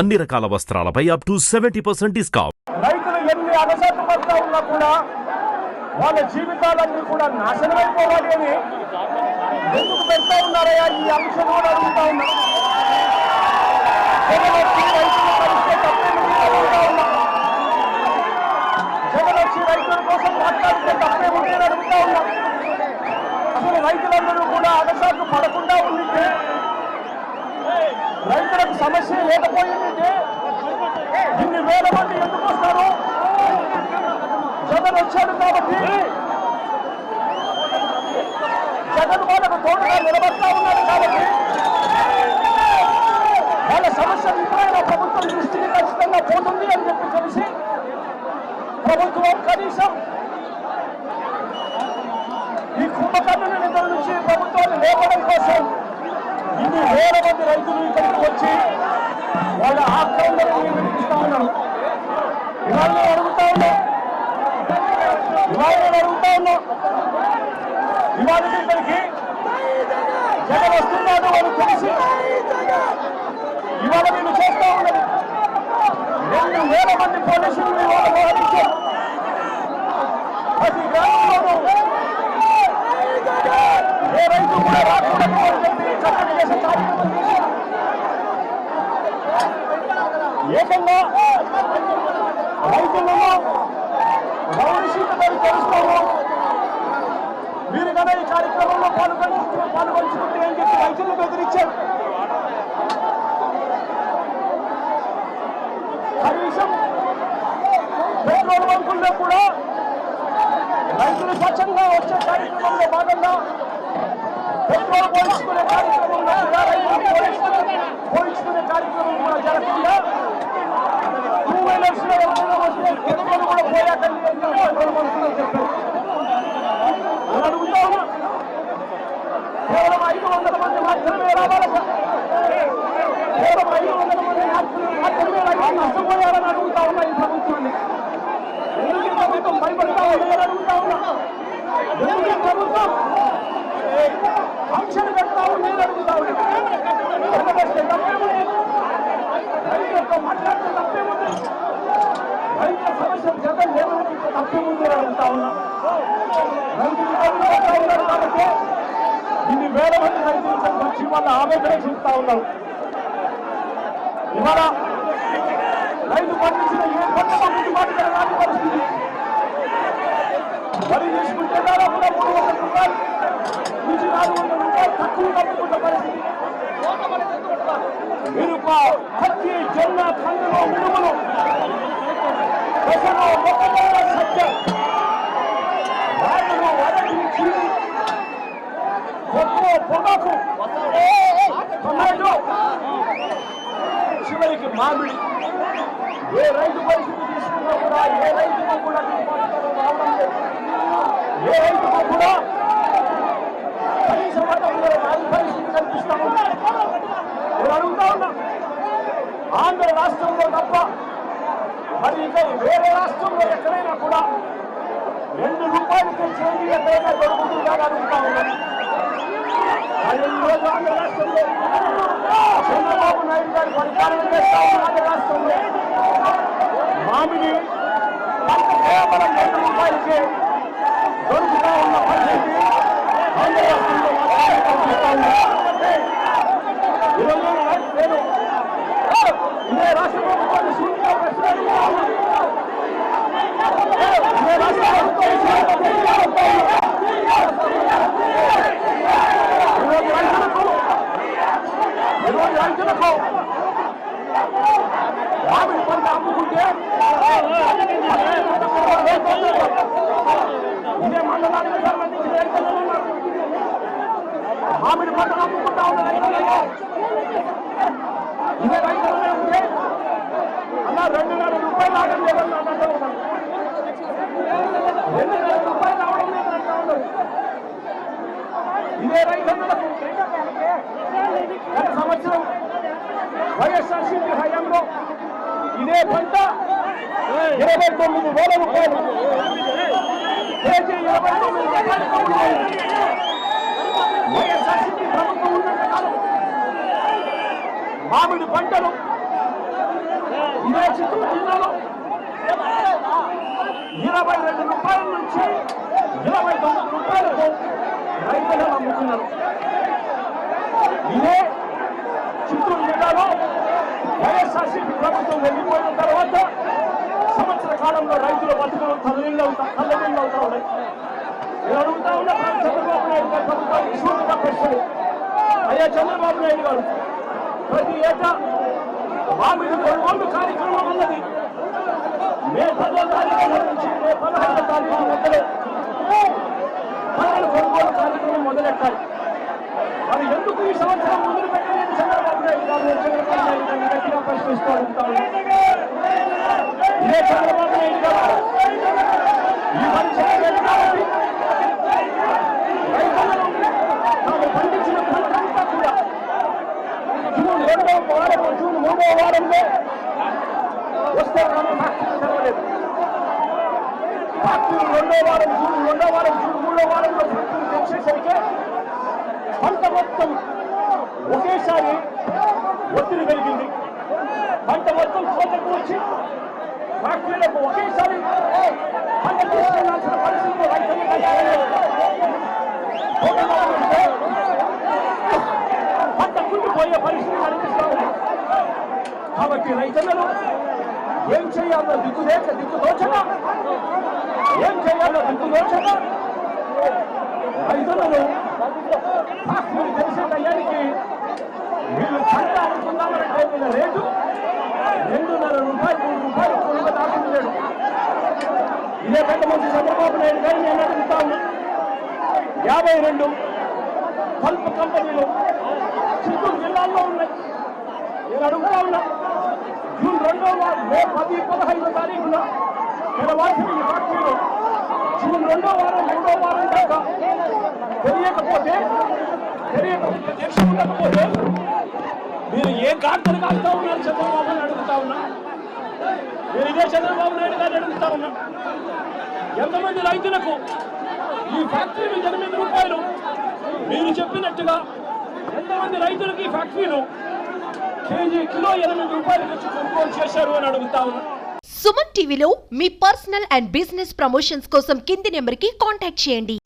అన్ని రకాల వస్త్రాలపై up to seventy percent discount రైతులు ఎన్ని అగసాట్లు పడుతూ ఉన్నా కూడా వాళ్ళ జీవితాలన్నీ కూడా నాశనమైపోవాలి అని ఎందుకు పెడతా ఉన్నారయ్యా? ఈ అంశం కూడా అడుగుతా సమస్య లేకపోయిందంటే ఇన్ని వేల మంది ఎందుకు వస్తారు? జగన్ వచ్చాడు కాబట్టి జగన్ వాళ్ళకు తోడుగా నిలబడతా ఉన్నాడు కాబట్టి వాళ్ళ సమస్యలు ఇప్పుడైనా ప్రభుత్వం దృష్టికి ఖచ్చితంగా పోతుంది అని చెప్పి తెలిసి ప్రభుత్వం కనీసం ఈ కుంభకర్ణుని నిధుల నుంచి ప్రభుత్వాన్ని లేపడం కోసం మంది వేల మంది రైతులు ఇక్కడికి వచ్చి వాళ్ళ ఆక్రమణను వినిపిస్తా ఉన్నాం ఇవాళ అడుగుతా ఉన్నాం. ఇవాళ నేను అడుగుతా ఉన్నాం. ఇవాళ ఇక్కడికి జగన్ వస్తున్నాడు వాళ్ళు తెలిసి ఇవాళ నేను చేస్తా ఉన్నది. రెండు వేల మంది పోలీసులు ఇవాళ మోహరించారు ప్రతి గ్రామంలోనూ ఏ రైతు కూడా రాకూడదు అని చెప్పి కట్టడి చేసే కార్యక్రమం చేశారు ఏకంగా రైతులను గౌరవశీలతలు తెలుస్తాము మీరు కదా ఈ కార్యక్రమంలో పాల్గొని పాల్గొంచుకుంటే అని చెప్పి రైతులను బెదిరించారు. కనీసం పెట్రోల్ బంకుల్లో కూడా రైతులు స్వచ్ఛంగా వచ్చే కార్యక్రమంలో భాగంగా పెట్రోల్ పోల్చుకునే కార్యక్రమంలో కూడా రైతులు పోయించుకునే పోయించుకునే కార్యక్రమం కూడా జరగకుండా టూ వీలర్స్లో ఎవరైనా వస్తే పెట్రోల్ కూడా పోయాకండి అని చెప్పి పెట్రోల్ బంకులో చెప్పారు నేను అడుగుతా ఉన్నా కేవలం ఐదు వందల మంది మాత్రమే రావాలట కేవలం ఐదు వందల మంది మాత్రమే మాత్రమే నష్టపోయారని అడుగుతా ఉన్నా ఈ ప్రభుత్వాన్ని ఎందుకు ప్రభుత్వం భయపడతా ఉందని అడుగుతా ఉన్నా ఎందుకు ప్రభుత్వం ఆంక్షలు పెడతా అడుగుతా ఉన్నా తప్పేముంది రైతులతో మాట్లాడితే తప్పేముంది రైతుల తప్పేముంది అని అడుగుతా ఉన్నా రైతులు ఉన్నారు కాబట్టి ఇన్ని వేల మంది రైతులు వచ్చి వాళ్ళ ఆవేదన చూస్తా ఉన్నారు. ఇవాళ రైతు పండించిన ఏ పంట గిట్టుబాటు ధర రాని పరిస్థితి. వరి తీసుకుంటే దాదాపుగా మూడు వందల రూపాయలు నుంచి నాలుగు వందల రూపాయలు తక్కువ తప్పుకున్న పరిస్థితి. మిరప పత్తి జొన్న కందులు మినుములు దశలో మొక్కజొన్న మామిడి. ఏ రైతు పరిస్థితి తీసుకున్నా కూడా ఏ రైతుకు కూడా రావడం లేదు. ఏ రైతుకు కూడా కనీస మద్దతు రాని పరిస్థితి కనిపిస్తా నేను అడుగుతా ఉన్నా ఆంధ్ర రాష్ట్రంలో తప్ప మరి ఇక వేరే రాష్ట్రంలో ఎక్కడైనా కూడా రెండు రూపాయలకి చేంజ్ ఎక్కడైనా దొరుకుతుందా అడుగుతా ఉన్నాను కానీ ఈరోజు ఆంధ్ర రాష్ట్రంలో నాయుడు గారు పరిపాలన చేస్తా ఉన్న ఆంధ్ర రాష్ట్రంలో మామిడి పంట కేవలం రెండు రూపాయలకి దొరుకుతా ఉన్న పరిస్థితి ఆంధ్ర రాష్ట్రంలో మాత్రమే కనిపిస్తా ఉంది ఈరోజు నేను ఇదే రాష్ట్ర ప్రభుత్వాన్ని సూటిగా ప్రశ్న అడుగుతా ఉన్నా. ఇదే రాష్ట్ర ప్రభుత్వాన్ని సూటిగా ప్రశ్న అడుగుతా ఉన్నా. ఈరోజు రైతులకు ఈరోజు రైతులకు మామిడి పంట అమ్ముకుంటే ఇదే మండలానికి సంబంధించిన రైతులు ఉన్నారు. మామిడి పంటను అమ్ముకుంటా ఉన్న అలా రెండున్నర రూపాయలు ఆగం లేదని ఉన్నారు రెండున్నర రూపాయలు అవడం లేదని అంటూ ఉన్నారు ఇదే రైతులకు గత సంవత్సరం వైఎస్ఆర్సీపీ హయాంలో ఇదే పంట ఇరవై తొమ్మిది వేల రూపాయలు కేజీ ఇరవై తొమ్మిది రూపాయలకు అమ్ముడైంది. వైఎస్ఆర్సీపీ ప్రభుత్వం ఉన్నంత కాలం మామిడి పంటలు. ఇదే చిత్తూరు జిల్లాలో ఇరవై రెండు రూపాయల నుంచి ఇరవై తొమ్మిది రూపాయలకు రైతులు అమ్ముతున్నారు. ఇదే చిత్తూరు జిల్లాలో వైఎస్ఆర్సీపీ ప్రభుత్వం వెళ్ళిపోయిన తర్వాత సంవత్సర కాలంలో రైతుల బతుకులు తల్లిళ్ళు అవుతా తల్లిళ్ళు అవుతా ఉన్నాయి. నేను అడుగుతా ఉన్నా చంద్రబాబు నాయుడు గారు ప్రభుత్వం సూటిగా ప్రశ్నలు. అయ్యా చంద్రబాబు నాయుడు గారు ప్రతి ఏటా మామిడి కొనుగోలు కార్యక్రమం ఉన్నది. మే పదో తారీఖు నుంచి మే పదహారో తారీఖు మొదలు పంటల కొనుగోలు కార్యక్రమం మొదలెట్టాలి. మరి ఎందుకు ఈ సంవత్సరం ముందు పెట్టలేదు చంద్రబాబు నాయుడు గారు చంద్రబాబు నాయుడు గారిని గట్టిగా ప్రశ్నిస్తూ ఉంటాను. ఇదే చంద్రబాబు నాయుడు గారు ఈ పని చేయలేదు కాబట్టి రైతులను తాము పండించిన పంటంతా కూడా జూన్ రెండవ వారం జూన్ మూడవ వారంలో వస్తే మనం ఫ్యాక్టరీ తెరవలేదు రెండో వారం జూన్ రెండో వారం జూన్ మూడో వారంలో ఫ్యాక్టరీ తెచ్చేసరికి పంట మొత్తం ఒకేసారి ఒత్తిడి కలిగింది. పంట మొత్తం కోతకు వచ్చి ఫ్యాక్టరీలకు ఒకేసారి పంట తీసుకెళ్ళాల్సిన పరిస్థితులు రైతులు పంట పరిస్థితి కనిపిస్తా ఉంది. కాబట్టి రైతన్నలు ఏం చేయాలో దిక్కులేక దిక్కుదోచక ఏం చేయాలో దిక్కుదోచక రైతన్నలు ఫ్యాక్టరీ తెలిసే టయానికి వీళ్ళు పంట అనుకున్నామంటే వీళ్ళ రేటు రెండున్నర రూపాయలు మూడు రూపాయలు కొనుగోలు దాచుకున్నాడు ఇదే పెద్ద మంచి చంద్రబాబు నాయుడు గారిని నేను అడుగుతా ఉన్నా యాభై రెండు కల్ప కంపెనీలు చిత్తూరు జిల్లాల్లో ఉన్నాయి నేను అడుగుతా ఉన్నా జూన్ రెండో వారం మే పది పదహైదు తారీఖున తెరవాల్సిన ఈ ఫ్యాక్టరీలో జూన్ రెండో వారం రెండో వారం దాకా తెలియకపోతే తెలియకపోతే దీక్ష మీరు ఏ గార్డెన్ కాస్తా ఉన్నారు చంద్రబాబు అని అడుగుతా ఉన్నా? మీరు ఇదే చంద్రబాబు నాయుడు గారిని అడుగుతా ఉన్నా? ఎంతమంది రైతులకు ఈ ఫ్యాక్టరీ నుంచి ఎనిమిది రూపాయలు మీరు చెప్పినట్టుగా ఎంతమంది రైతులకు ఈ ఫ్యాక్టరీలు కేజీ కిలో ఎనిమిది రూపాయలు వచ్చి కొనుగోలు చేశారు అని అడుగుతా ఉన్నా. సుమన్ టీవీలో మీ పర్సనల్ అండ్ బిజినెస్ ప్రమోషన్స్ కోసం కింది నెంబర్కి కాంటాక్ట్ చేయండి.